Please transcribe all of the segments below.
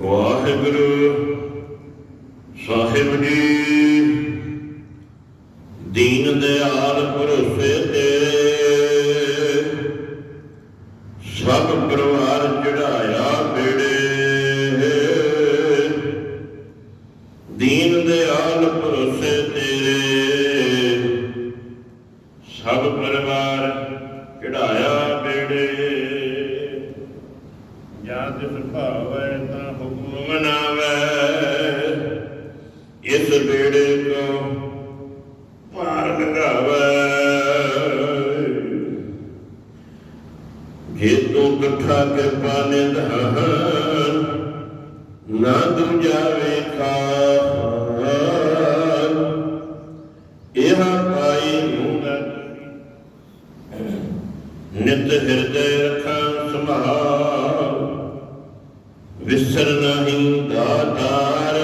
ਵਾਹਿਗੁਰੂ ਸਾਹਿਬ ਜੀ, ਦੀਨ ਦਿਆਲ ਭਰੋਸੇ ਤੇਰੇ ਸਭ ਪਰਿਵਾਰ ਚੜਾਇਆ ਬੇੜੇ। ਦੀਨ ਦਿਆਲ ਭਰੋਸੇ ਤੇਰੇ ਸਭ ਪਰਿਵਾਰ ਚੜਾਇਆ ਬੇੜੇ। ਯਾਦ ਤਿਸ ਭਾਵੈ ਮਨਾਵੈ। ਇਸ ਬੇੜੇ ਕੋ ਭਾਰ ਲਗਾਵੈ ਜੇ ਤੂੰ ਇਕੱਠਾ ਕੇ ਪਾਨੇ ਧਾਨ ਨਾ ਦੂਜਾ ਵੇਖਾ ਇਹ ਪਾਈ ਮੂੰਗਾ ਨਿਤ ਹਿਰਦੇ ਰਖਾਂ, ਸੰਭਾਲ ਵਿਸਰ ਨਹੀਂ ਦਾਤਾਰ।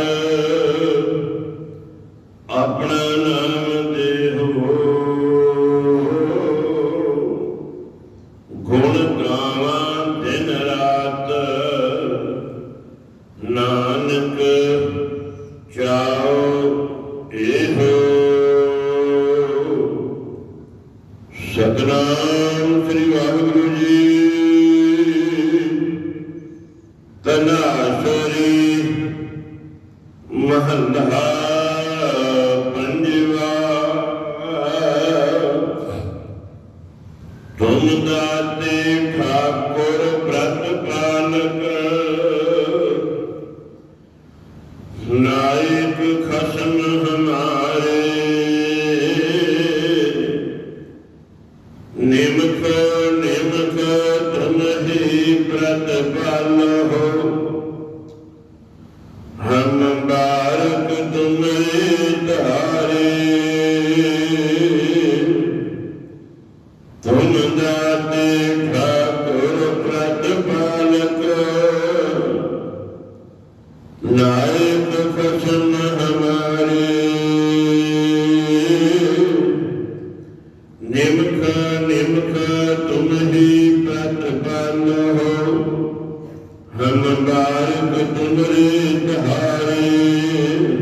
ਆਪਣਾ ਨਾਮ ਦੇਹੋ। ਗੁਣ ਗਾਵਾਂ ਦਿਨ ਰਾਤ। ਨਾਨਕ ਚਾਓ ਇਹੋ। ਸਤਨਾਮ ਤਨਾਸਰੀ ਮਹੱਲਾ ਪੰਜਵਾ। ਤੁਮ ਦਾਤੇ ਠਾਕੁਰ ਪ੍ਰਤ ਪਾਲਕ, ਨਾਇਕ ਖਸਮ ਹਮਾਰੇ। ਨਿਮਕ ਨਿਮਕ ਤੁਮ ਹੀ ਪ੍ਰਤਪਾਲ। ਹਮ ਬਾਰਕ ਤੁਮਰੇ ਧਾਰੇ।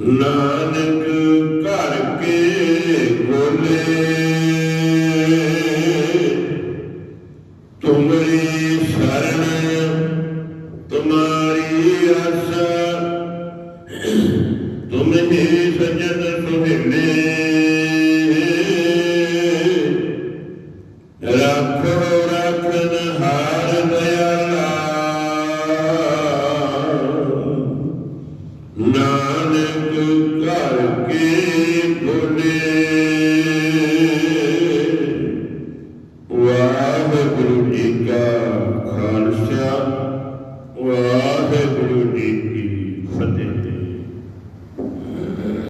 ਨਾਨਕ ਘਰ ਕੇ ਬੋਲੇ। ਤੁਮਰੀ ਸ਼ਰਨ ਤੁਮਾਰੀ ਆਸਾ ਨਾਨਕ ਘਰ ਕੇ ਬੋਲੇ